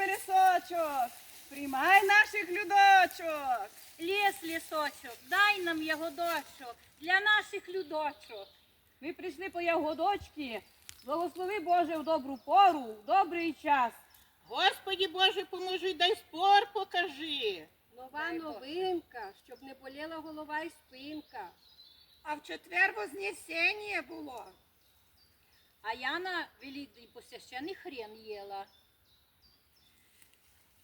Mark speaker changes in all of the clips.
Speaker 1: лісочок, приймай наших людочок.
Speaker 2: Ліс, лісочок, дай нам ягодочок для наших людочок.
Speaker 3: Ми прийшли по ягодочки. Благослови Боже в добру пору, в добрий час.
Speaker 4: Господі Боже, поможи, дай спор покажи.
Speaker 5: Нова новинка, щоб не боліла голова і спинка.
Speaker 1: А в четвер вознесення було.
Speaker 2: А я на великий посвящений хрен їла.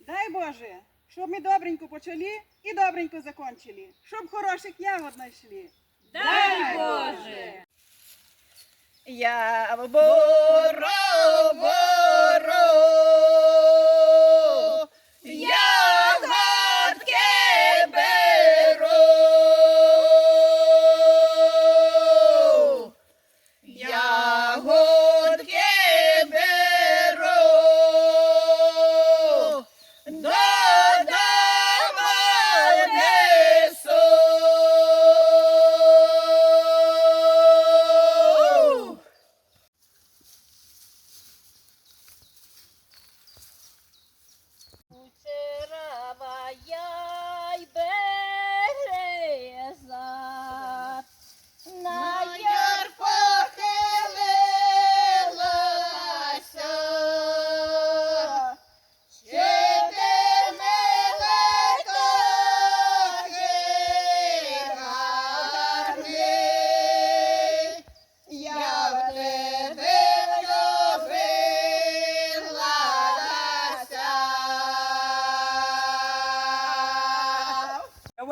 Speaker 1: Дай Боже, щоб ми добренько почали і добренько закончили, щоб хороших ягод знайшли.
Speaker 2: Дай Боже!
Speaker 1: Я боро,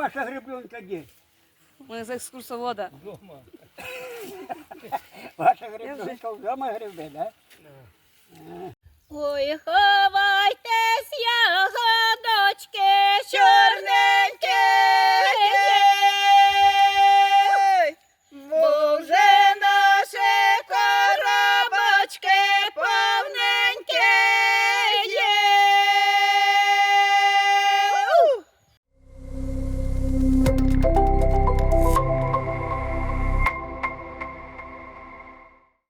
Speaker 6: ваша гребенка где?
Speaker 3: Мы з экскурсовода.
Speaker 6: Дома. Ваша гребенка вдома гребе, да?
Speaker 2: Ой, ховайтесь, я